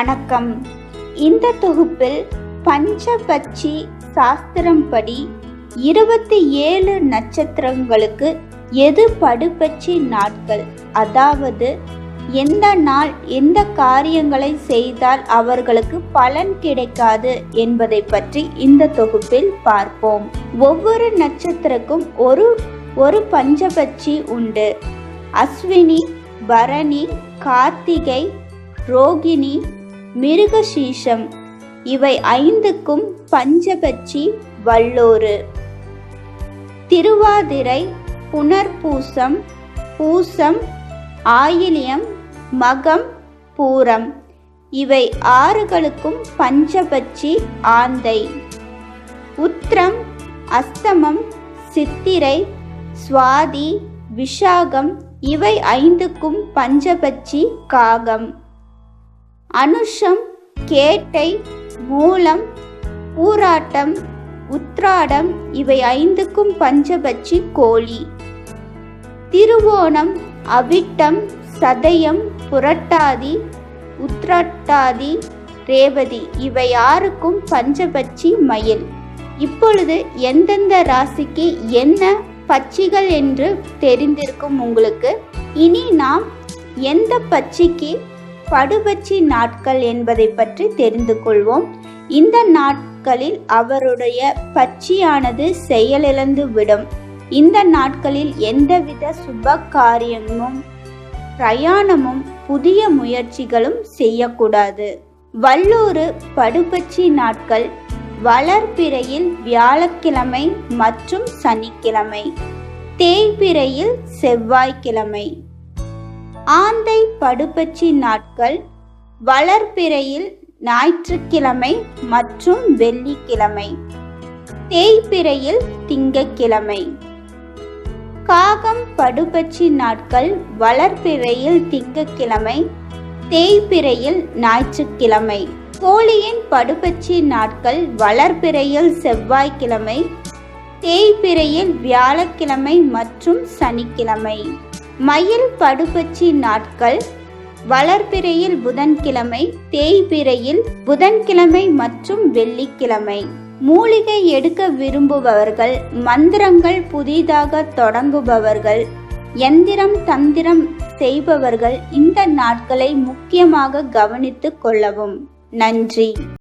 வணக்கம். இந்த தொகுப்பில் பஞ்சபட்சி சாஸ்திரம்படி இருபத்தி ஏழு நட்சத்திரங்களுக்கு எது படுபட்சி நாட்கள்? அதாவது எந்த நாள் எந்த காரியங்களை செய்தால் அவர்களுக்கு பலன் கிடைக்காது என்பதை பற்றி இந்த தொகுப்பில் பார்ப்போம். ஒவ்வொரு நட்சத்திரக்கும் ஒரு ஒரு பஞ்சபட்சி உண்டு. அஸ்வினி பரணி கார்த்திகை ரோகிணி மிருகசீஷம். இவை ஐந்துக்கும் பஞ்சபட்சி வல்லோரு திருவாதிரை புனர்பூசம் பூசம் ஆயிலியம் மகம் பூரம். இவை ஆறுகளுக்கும் பஞ்சபட்சி ஆந்தை. உத்திரம் அஸ்தமம் சித்திரை சுவாதி விஷாகம் இவை ஐந்துக்கும் பஞ்சபட்சி காகம். அனுஷம் கேட்டை மூலம் பூராட்டம் உத்ராடம் இவை ஐந்துக்கும் பஞ்சபட்சி கோழி. திருவோணம் அவிட்டம் சதயம் புரட்டாதி உத்ராட்டாதி ரேவதி இவை யாருக்கும் பஞ்சபட்சி மயில். இப்பொழுது எந்தெந்த ராசிக்கு என்ன பச்சிகள் என்று தெரிந்திருக்கும் உங்களுக்கு? இனி நாம் எந்த பட்சிக்கு படுபட்சி நாட்கள் என்பதை பற்றி தெரிந்து கொள்வோம். இந்த நாட்களில் அவருடைய பட்சியானது செயலிழந்து விடும். இந்த நாட்களில் எந்தவித சுப காரியமும் பிரயாணமும் புதிய முயற்சிகளும் செய்யக்கூடாது. வல்லூறு படுபட்சி நாட்கள் வளர்பிறையில் வியாழக்கிழமை மற்றும் சனிக்கிழமை. தேய்பிறையில் செவ்வாய்க்கிழமை. ஆந்தை படுபச்சி நாட்கள் வளர்பிறையில் ஞாயிற்றுக்கிழமை மற்றும் வெள்ளிக்கிழமை தேய்பிறையில் திங்கக்கிழமை. காகம் படுபச்சி நாட்கள் வளர்பிறையில் திங்கக்கிழமை தேய்பிறையில் ஞாயிற்றுக்கிழமை. கோழியின் படுபச்சி நாட்கள் வளர்பிறையில் செவ்வாய்க்கிழமை தேய்பிறையில் வியாழக்கிழமை மற்றும் சனிக்கிழமை. மயில் படுபச்சி நாட்கள் வளர்பிறையில் புதன்கிழமை தேய்பிறையில் புதன்கிழமை மற்றும் வெள்ளிக்கிழமை. மூலிகை எடுக்க விரும்புபவர்கள் மந்திரங்கள் புதிதாக தொடங்குபவர்கள் எந்திரம் தந்திரம் செய்பவர்கள் இந்த நாட்களை முக்கியமாக கவனித்துக் கொள்ளவும். நன்றி.